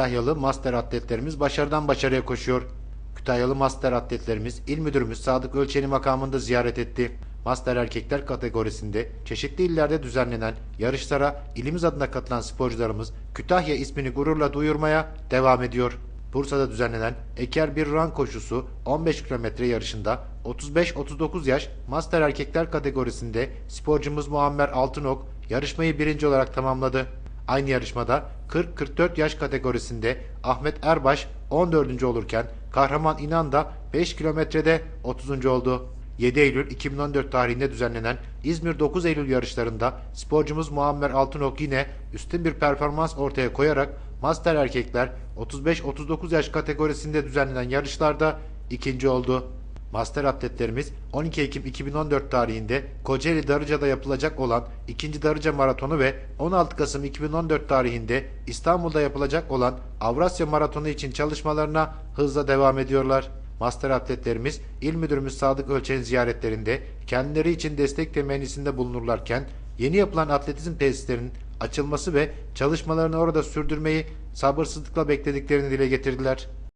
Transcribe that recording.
Kütahyalı master atletlerimiz başarıdan başarıya koşuyor. Kütahyalı master atletlerimiz İl Müdürümüz Sadık Ölçeni makamında ziyaret etti. Master erkekler kategorisinde çeşitli illerde düzenlenen yarışlara ilimiz adına katılan sporcularımız Kütahya ismini gururla duyurmaya devam ediyor. Bursa'da düzenlenen Eker bir run koşusu 15 kilometre yarışında 35-39 yaş master erkekler kategorisinde sporcumuz Muammer Altınok yarışmayı birinci olarak tamamladı. Aynı yarışmada 40-44 yaş kategorisinde Ahmet Erbaş 14. olurken Kahraman İnan da 5 kilometrede 30. oldu. 7 Eylül 2014 tarihinde düzenlenen İzmir 9 Eylül yarışlarında sporcumuz Muammer Altınok yine üstün bir performans ortaya koyarak Master Erkekler 35-39 yaş kategorisinde düzenlenen yarışlarda ikinci oldu. Master atletlerimiz 12 Ekim 2014 tarihinde Kocaeli Darıca'da yapılacak olan 2. Darıca Maratonu ve 16 Kasım 2014 tarihinde İstanbul'da yapılacak olan Avrasya Maratonu için çalışmalarına hızla devam ediyorlar. Master atletlerimiz İl Müdürümüz Sadık Ölçen'in ziyaretlerinde kendileri için destek temennisinde bulunurlarken yeni yapılan atletizm tesislerinin açılması ve çalışmalarını orada sürdürmeyi sabırsızlıkla beklediklerini dile getirdiler.